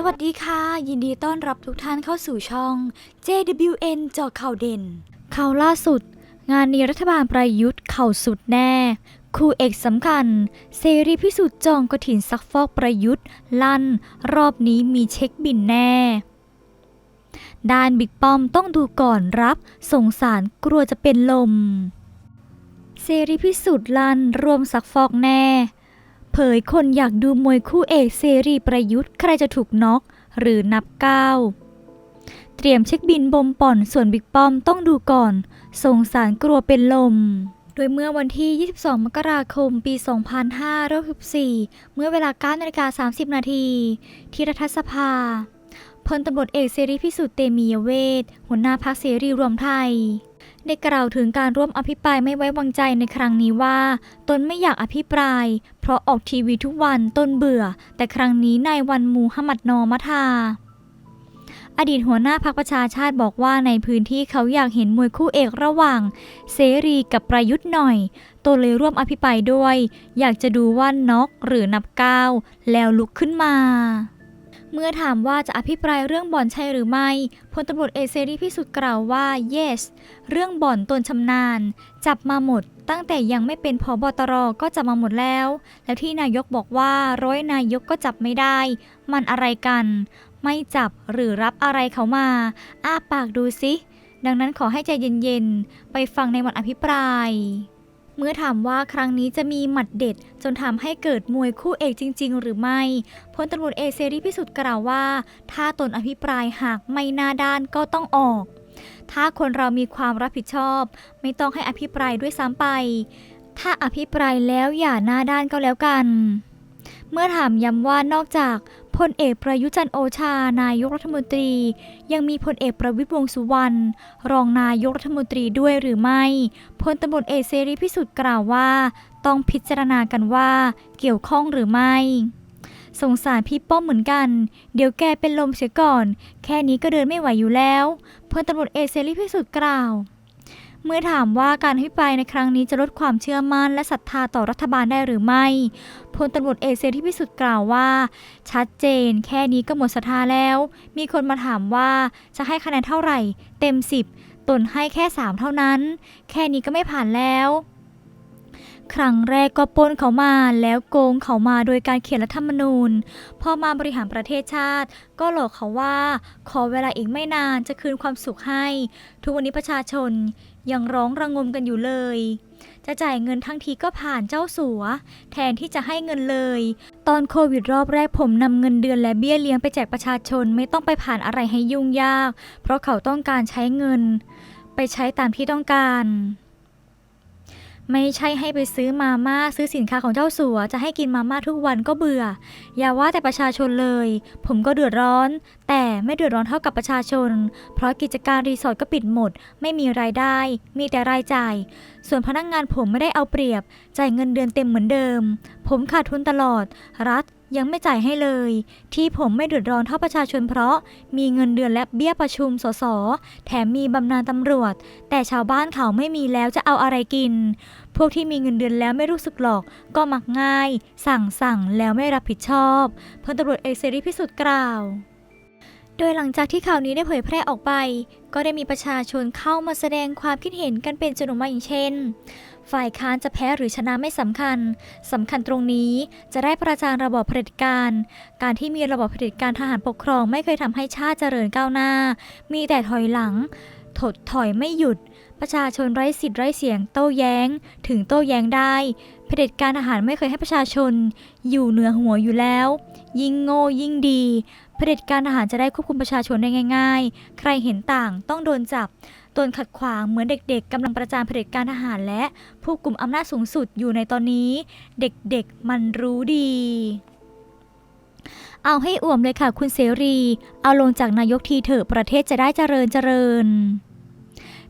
สวัสดีค่ะ ยินดีต้อนรับทุกท่านเข้าสู่ช่อง JWN เจาข่าวเด่น ข่าวล่าสุด งานนี้รัฐบาลประยุทธ์เข่าสุดแน่ครูเอกสำคัญ เสรีพิสุทธิ์จองกระถินซักฟอกประยุทธ์ ลั่น รอบนี้มีเช็คบินแน่ ด้านบิ๊กป้อมต้องดูก่อนรับ สงสารกลัวจะเป็นลม เสรีพิสุทธิ์ลั่นรวมซักฟอกแน่ ผยคนอยากดูมวยคู่เอกเสรีประยุทธ์ใครจะถูกน็อกหรือนับก้าวเตรียมเช็คบินบมป่อนส่วนบิ๊กป้อมต้องดูก่อนสงสารกลัวเป็นลม โดยเมื่อวันที่ 22 มกราคม ปี 2564 เมื่อเวลา9นาฬิกา30 นาที ที่รัฐสภาพลตำรวจเอกเสรีพิสุทธิ์เตมียเวทหัวหน้าพรรคเสรีรวมไทย ได้กล่าวถึงการร่วมอภิปรายไม่ไว้วางใจในครั้งนี้ว่า ตนไม่อยากอภิปราย เพราะออกทีวีทุกวันตนเบื่อ แต่ครั้งนี้นายวันมูฮัมหมัดนอมัทาอดีตหัวหน้าพรรคประชาชาติบอกว่าในพื้นที่เขาอยากเห็นมวยคู่เอกระหว่าง เสรีกับประยุทธ์หน่อยตนเลยร่วมอภิปรายด้วย อยากจะดูว่าน็อกหรือนับก้าวแล้วลุกขึ้นมา เมื่อถามว่าจะอภิปรายเรื่องบ่อนใช่หรือไม่ พลตำรวจเอกเสรีพิสุทธิ์กล่าวว่า yes เรื่องบ่อนตนชำนาญ จับมาหมด ตั้งแต่ยังไม่เป็นพอบตรก็จับมาหมดแล้ว แล้วที่นายกบอกว่าร้อยนายกก็จับไม่ได้ มันอะไรกัน ไม่จับหรือรับอะไรเขามา อ้าปากดูสิ ดังนั้นขอให้ใจเย็นๆ ไปฟังในวันอภิปราย เมื่อถามว่าครั้งนี้จะมีหมัดเด็ด จนทำให้เกิดมวยคู่เอกจริง ๆ หรือไม่พลตำรวจเอกเสรีพิสุทธิ์กล่าวว่า ถ้าตนอภิปรายหากไม่น้าด้านก็ต้องออก ถ้าคนเรามีความรับผิดชอบ ไม่ต้องให้อภิปรายด้วยซ้ำไป ถ้าอภิปรายแล้วอย่าหน้าด้านก็แล้วกันเมื่อถามย้ำว่านอกจาก พลเอกประยุจันโอชา นายกรัฐมนตรี ยังมีพลเอกประวิตรวงสุวรรณรองนายกรัฐมนตรีด้วยหรือไม่พลตำรวจเอกเสรีพิสุทธิ์กล่าวว่า ต้องพิจารณากันว่าเกี่ยวข้องหรือไม่สงสารพี่ป้อมเหมือนกัน เดี๋ยวแกเป็นลมเสียก่อน แค่นี้ก็เดินไม่ไหวอยู่แล้วพลตำรวจเอกเสรีพิสุทธิ์กล่าว เมื่อถามว่าการอภิปรายในครั้งนี้จะลดความเชื่อมั่นและศรัทธาต่อรัฐบาลได้หรือไม่พลตำรวจเอกเสรีพิสุทธิ์กล่าวว่า ชัดเจน แค่นี้ก็หมดศรัทธาแล้ว มีคนมาถามว่าจะให้คะแนนเท่าไหร่ เต็ม 10 ตนให้แค่ 3 เท่านั้น แค่นี้ก็ไม่ผ่านแล้ว ครั้งแรกก็ป้นเขามาแล้วโกงเขามาโดยการเขียนรัฐธรรมนูญ พอมาบริหารประเทศชาติ ก็หลอกเขาว่า ขอเวลาอีกไม่นานจะคืนความสุขให้ ทุกวันนี้ประชาชนยังร้องระงมกันอยู่เลย จะจ่ายเงินทั้งทีก็ผ่านเจ้าสัว แทนที่จะให้เงินเลย ตอนโควิดรอบแรกผมนำเงินเดือนและเบี้ยเลี้ยงไปแจกประชาชนไม่ต้องไปผ่านอะไรให้ยุ่งยาก เพราะเขาต้องการใช้เงิน ไปใช้ตามที่ต้องการ ไม่ใช่ให้ไปซื้อมาม่าซื้อสินค้าของเจ้าสัว จะให้กินมาม่าทุกวันก็เบื่อ อย่าว่าแต่ประชาชนเลย ผมก็เดือดร้อน แต่ไม่เดือดร้อนเท่ากับประชาชน เพราะกิจการรีสอร์ทก็ปิดหมด ไม่มีรายได้ มีแต่รายจ่าย ส่วนพนักงงานผมไม่ได้เอาเปรียบ จ่ายเงินเดือนเต็มเหมือนเดิม ผมขาดทุนตลอด รัฐ ยังไม่จ่ายให้เลย ที่ผมไม่เดือดร้อนเท่าประชาชนเพราะมีเงินเดือนและเบี้ยประชุมสส แถมมีบำนาญตำรวจ แต่ชาวบ้านเขาไม่มีแล้วจะเอาอะไรกิน พวกที่มีเงินเดือนแล้วไม่รู้สึกหรอก ก็มักง่าย สั่งสั่งแล้วไม่รับผิดชอบพลตำรวจเอกเสรีพิสุทธิ์กล่าว โดยหลังจากที่ข่าวนี้ได้เผยแพร่ออกไป ก็ได้มีประชาชนเข้ามาแสดงความคิดเห็นกันเป็นจำนวนมากอย่างเช่น ฝ่ายค้านจะแพ้หรือชนะไม่สำคัญสำคัญตรงนี้จะได้ประจานระบอบเผด็จการ การที่มีระบอบเผด็จการทหารปกครองไม่เคยทำให้ชาติเจริญก้าวหน้า มีแต่ถอยหลัง ถดถอยไม่หยุด ประชาชนไร้สิทธิ์ไร้เสียงโต้แย้ง ถึงโต้แย้งได้เผด็จการทหารไม่เคยให้ประชาชน อยู่เหนือหัวอยู่แล้ว ยิ่งโง่ยิ่งดี เผด็จการทหารจะได้ควบคุมประชาชนได้ง่าย ๆ ใครเห็นต่างต้องโดนจับตนขัดขวางเหมือนเด็กๆกำลังประจานเผด็จการทหารและ ผู้กลุ่มอำนาจสูงสุดอยู่ในตอนนี้ เด็กๆมันรู้ดี เอาให้อ่วมเลยค่ะคุณเสรี เอาลงจากนายกทีเถอะประเทศจะได้เจริญเจริญ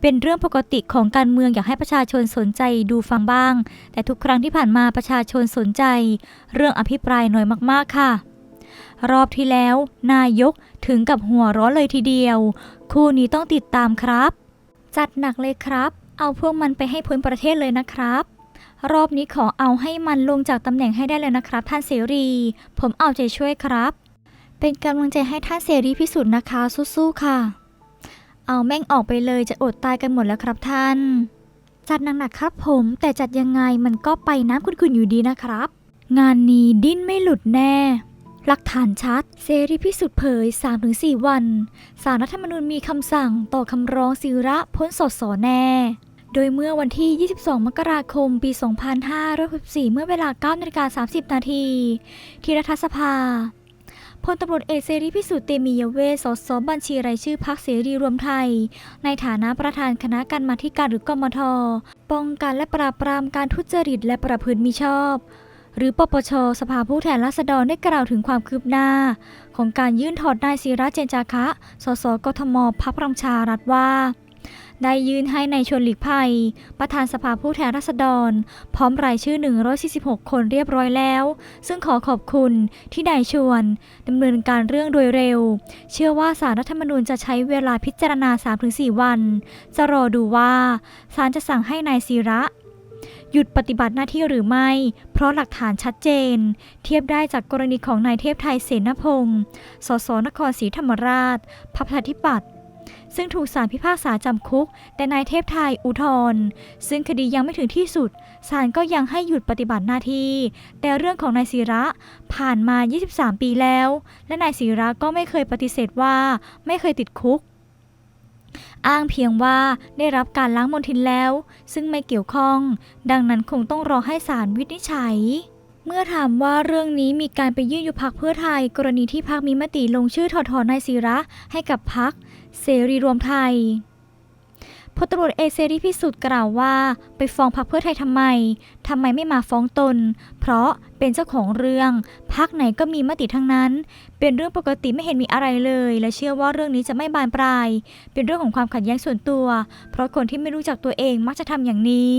เป็นเรื่องปกติของการเมืองอยากให้ประชาชนสนใจดูฟังบ้าง แต่ทุกครั้งที่ผ่านมาประชาชนสนใจ เรื่องอภิปรายน้อยมากๆค่ะ รอบที่แล้ว นายกถึงกับหัวร้อนเลยทีเดียว คู่นี้ต้องติดตามครับ จัดหนักเลยครับ เอาพวกมันไปให้พ้นประเทศเลยนะครับ รอบนี้ขอเอาให้มันลงจากตำแหน่งให้ได้เลยนะครับ ท่านเสรี ผมเอาใจช่วยครับ เป็นกำลังใจให้ท่านเสรีพิสุทธิ์นะคะสู้ๆค่ะ เอาแม่งออกไปเลยจะอดตายกันหมดแล้วครับท่าน จัดหนักๆครับผมแต่จัดยังไงมันก็ไปน้ำคุณๆอยู่ดีนะครับ งานนี้ดิ้นไม่หลุดแน่ หลักฐานชัด เสรีพิสุทธิ์เผย 3-4 วัน สารรัฐธรรมนูญมีคำสั่งต่อคำร้องศิระพ้นสดสอแน่โดยเมื่อวันที่ 22 มกราคม ปี 2564 เมื่อเวลา 9นาฬิกา30 นาที ที่รัฐสภา พลตำรวจเอกเสรีพิสุทธิ์เตมียเวสสสบัญชีรายชื่อพรรคเสรีรวมไทย ในฐานะประธานคณะกรรมาธิการหรือกมท ป้องกันและปราบปรามการทุจริตและประพฤติมิชอบ หรือปปช สภาผู้แทนราษฎรได้กล่าวถึงความคืบหน้า ของการยื่นถอดนายศิระเจนจาคะ สสกทมพักพลังชารัฐว่า ได้ยื่นให้ในชวนหลีกภัย ประธานสภาผู้แทนราษฎร พร้อมรายชื่อ 146 คนเรียบร้อยแล้ว ซึ่งขอขอบคุณที่นายชวนดำเนินการเรื่องโดยเร็ว เชื่อว่าสารรัฐธรรมนูญจะใช้เวลาพิจารณา 3-4 วัน จะรอดูว่าศาลจะสั่งให้นายศิระ หยุดปฏิบัติหน้าที่หรือไม่ เพราะหลักฐานชัดเจน เทียบได้จากกรณีของนายเทพไทยเสนพงศ์สสนครศรีธรรมราชพรรคประชาธิปัตย์ซึ่งถูกศาลพิพากษาจำคุก แต่นายเทพไทยอุทธรณ์ซึ่งคดียังไม่ถึงที่สุด ศาลก็ยังให้หยุดปฏิบัติหน้าที่ แต่เรื่องของนายศิระผ่านมา 23 ปีแล้ว และนายศิระก็ไม่เคยปฏิเสธว่าไม่เคยติดคุก อ้างเพียงว่าได้รับการล้างมลทินแล้ว ซึ่งไม่เกี่ยวข้อง ดังนั้นคงต้องรอให้ศาลวินิจฉัย เมื่อถามว่าเรื่องนี้มีการไปยื่นยุบพักเพื่อไทย กรณีที่พักมีมติลงชื่อถอดถอนนายศิระให้กับพักเสรีรวมไทย พลตำรวจเอกเสรีพิสุทธิ์กล่าวว่า ไปฟ้องพักเพื่อไทยทำไมทำไมไม่มาฟ้องตน เพราะเป็นเจ้าของเรื่องพักไหนก็มีมติทั้งนั้น เป็นเรื่องปกติไม่เห็นมีอะไรเลย และเชื่อว่าเรื่องนี้จะไม่บานปลาย เป็นเรื่องของความขัดแย้งส่วนตัว เพราะคนที่ไม่รู้จักตัวเองมักจะทำอย่างนี้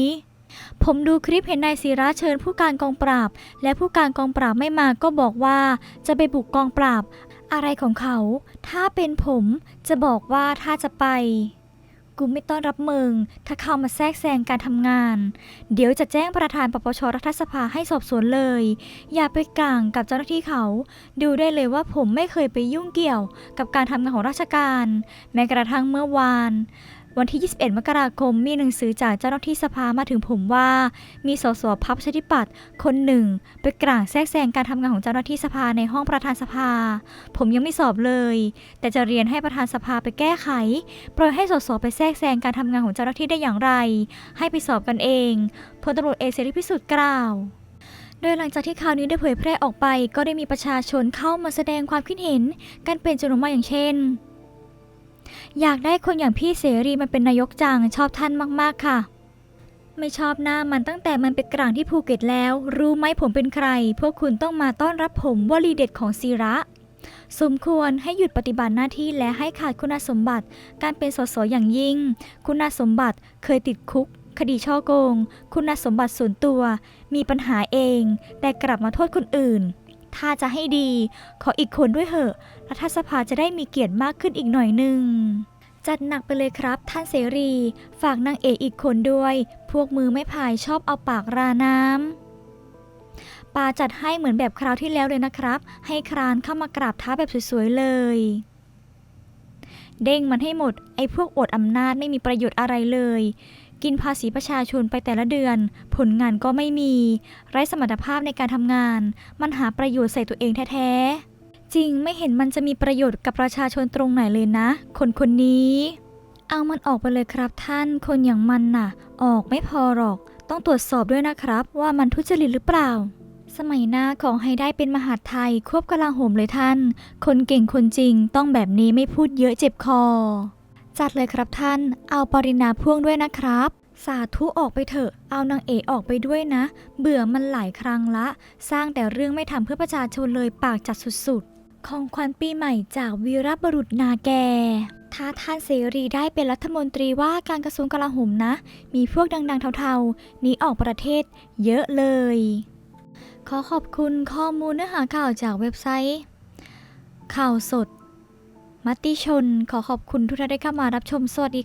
ผมดูคลิปเห็นนายศิระเชิญผู้การกองปราบ และผู้การกองปราบไม่มาก็บอกว่าจะไปบุกกองปราบ อะไรของเขา ถ้าเป็นผมจะบอกว่าถ้าจะไป กูไม่ต้อนรับมึง ถ้าเข้ามาแทรกแซงการทำงาน เดี๋ยวจะแจ้งประธานปปชรัฐสภาให้สอบสวนเลย อย่าไปกลางกับเจ้าหน้าที่เขา ดูได้เลยว่าผมไม่เคยไปยุ่งเกี่ยวกับการทำงานของราชการ แม้กระทั่งเมื่อวาน วันที่ 21 มกราคมมีหนังสือจากเจ้าหน้าที่สภามาถึงผมว่า มีสสพักประชธิปัตย์คนหนึ่ง ไปกลางแทรกแซงการทำงานของเจ้าหน้าที่สภาในห้องประธานสภา ผมยังไม่สอบเลย แต่จะเรียนให้ประธานสภาไปแก้ไข ปล่อยให้สสไปแทรกแซงการทำงานของเจ้าหน้าที่ได้อย่างไร ให้ไปสอบกันเองพลตำรวจเอกเสรีพิสุทธิ์กล่าวโดยหลังจากที่ข่าวนี้ได้เผยแพร่ออกไป ก็ได้มีประชาชนเข้ามาแสดงความคิดเห็น กันเป็นจำนวนมากอย่างเช่น อยากได้คนอย่างพี่เสรีมันเป็นนายกจังชอบท่านมากๆค่ะ ไม่ชอบหน้ามันตั้งแต่มันไปกลางที่ภูเก็ตแล้ว รู้ไหมผมเป็นใคร พวกคุณต้องมาต้อนรับผมวลีเด็ดของศิระ สมควรให้หยุดปฏิบัติหน้าที่และให้ขาดคุณสมบัติ การเป็นสสอย่างยิ่ง คุณสมบัติเคยติดคุก คดีช่อโกง คุณสมบัติส่วนตัว มีปัญหาเอง แต่กลับมาโทษคนอื่นถ้าจะให้ดี ขออีกคนด้วยเหอะ รัฐสภาจะได้มีเกียรติมากขึ้นอีกหน่อยหนึ่ง จัดหนักไปเลยครับท่านเสรี ฝากนางเอกอีกคนด้วย พวกมือไม่พายชอบเอาปากราน้ำปาจัดให้เหมือนแบบคราวที่แล้วเลยนะครับ ให้ครานเข้ามากราบท้าแบบสวยๆเลย เด้งมันให้หมด ไอ้พวกอดอำนาจไม่มีประโยชน์อะไรเลย กินภาษีประชาชนไปแต่ละเดือน ผลงานก็ไม่มี ไร้สมรรถภาพในการทำงาน มันหาประโยชน์ใส่ตัวเองแท้ๆ จริงไม่เห็นมันจะมีประโยชน์กับประชาชนตรงไหนเลยนะ คนคนนี้ เอามันออกไปเลยครับท่านคนอย่างมันน่ะ ออกไม่พอหรอก ต้องตรวจสอบด้วยนะครับ ว่ามันทุจริตหรือเปล่า สมัยหน้าของให้ได้เป็นมหาดไทยควบกลาโหมเลยท่าน คนเก่งคนจริงต้องแบบนี้ไม่พูดเยอะเจ็บคอ จัดเลยครับท่าน เอาปรินาพ่วงด้วยนะครับสาธุออกไปเถอะ เอานางเอกออกไปด้วยนะ เบื่อมันหลายครั้งละ สร้างแต่เรื่องไม่ทำเพื่อประชาชนเลยปากจัดสุดๆ ของขวัญปีใหม่จากวีรบุรุษนาแก ถ้าท่านเสรีได้เป็นรัฐมนตรีว่าการกระทรวงกลาโหมนะ มีพวกดัง ๆ เทาๆหนีออกประเทศเยอะเลย ขอขอบคุณข้อมูลเนื้อหาข่าวจากเว็บไซต์ ข่าวสดมติชน ขอขอบคุณทุกท่านที่เข้ามารับชม สวัสดี